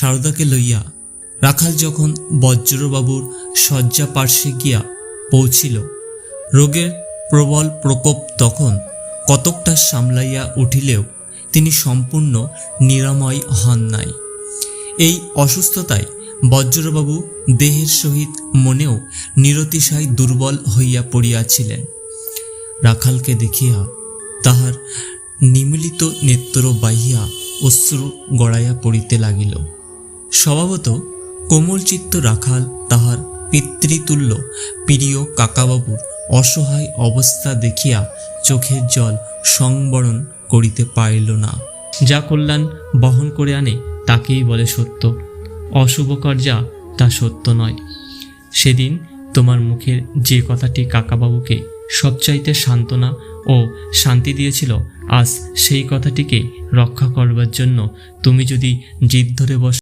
সারদাকে লইয়া রাখাল যখন বজ্রবাবুর শয্যা পার্শ্বে গিয়া পৌঁছিল, রোগের প্রবল প্রকোপ তখন কতকটা সামলাইয়া উঠিলেও তিনি সম্পূর্ণ নিরাময় হন নাই। এই অসুস্থতায় বজ্রবাবু দেহের সহিত মনেও নিরতিশয় দুর্বল হইয়া পড়িয়াছিলেন। রাখালকে দেখিয়া তাহার নিমিলিত নেত্র বাহিয়া অশ্রু গড়াইয়া পড়িতে লাগিল। স্বভাবত কোমলচিত্ত রাখাল তাহার পিতৃতুল্য। প্রিয় কাকাবাবুর অসহায় অবস্থা দেখিয়া চোখের জল সংবরণ করিতে পারিল না। যা কল্যাণ বহন করে আনে তাকেই বলে সত্য। অশুভকর যা তা সত্য নয়। সেদিন তোমার মুখের যে কথাটি কাকাবাবুকে সবচাইতে সান্ত্বনা ও শান্তি দিয়েছিল, আজ সেই কথাটিকে রক্ষা করবার জন্য তুমি যদি জিদ ধরে বস